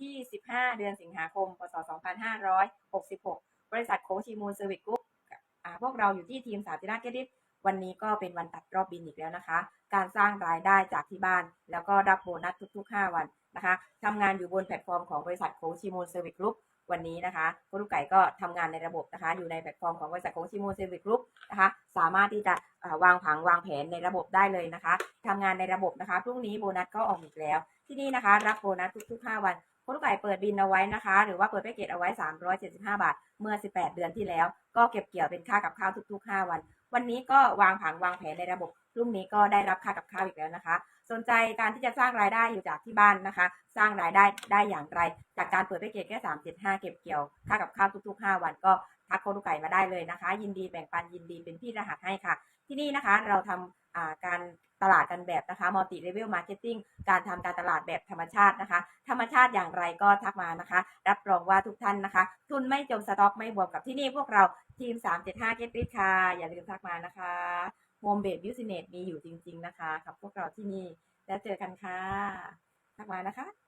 ที่ 15 เดือนสิงหาคม พศ 2566 บริษัทโคชิมูลเซอร์วิสกรุ๊ปพวกเราอยู่ที่ทีมสาธิราชเกดิตวันนี้ก็เป็นวันตัดรอบบินอีกแล้วนะคะ การสร้างรายได้จากที่บ้าน แล้วก็รับโบนัสทุก ๆ 5 วันนะคะทำงานอยู่บนแพลตฟอร์มของบริษัทโคชิมูลเซอร์วิสกรุ๊ปวันนี้นะคะคุณลูกไก่ก็ทำงานในระบบนะคะ อยู่ในแพลตฟอร์มของบริษัทโคชิมูลเซอร์วิสกรุ๊ปนะคะ สามารถที่จะวางผังวางแผนในระบบได้เลยนะคะทำงานในระบบนะคะ พรุ่งนี้โบนัสก็ออกอีกแล้ว ที่นี่นะคะ รับโบนัสทุกๆ 5 วัน คุณลูกไก่เปิดบินเอาไว้นะคะ หรือว่าเปิดแพ็กเกจเอาไว้ 375 บาท เมื่อ 18 เดือนที่แล้ว ก็เก็บเกี่ยวเป็นค่ากับข้าวทุก ๆ 5 วัน วันนี้ก็วางผังวางแผนในระบบพรุ่งนี้ก็ได้รับค่ากับข้าวอีกแล้วนะคะ สนใจการที่จะสร้างรายได้อยู่จากที่บ้านนะคะ สร้างรายได้ได้อย่างไร จากการเปิดแพ็กเกจแค่ 375 เก็บเกี่ยวค่ากับข้าวทุก ๆ 5 วันก็ทักโคลูกไก่มาได้เลยนะคะ ยินดีแบ่งปันยินดีเป็นพี่รหัสให้ค่ะ ที่นี่นะคะเราทำอ่า การตลาดกันแบบนะคะมัลติเลเวลมาร์เก็ตติ้งการทำการตลาดแบบธรรมชาตินะคะ ธรรมชาติอย่างไรก็ทักมานะคะ รับรองว่าทุกท่านนะคะ ทุนไม่จมสต็อกไม่บวมกับที่นี่พวกเราทีม 375 Get Rich ค่ะ อย่าลืมทักมานะคะโฮมเบดบิวสิเนสมีอยู่จริง ๆ นะคะ กับพวกเราที่นี่ แล้วเจอกันค่ะ ทักมานะคะ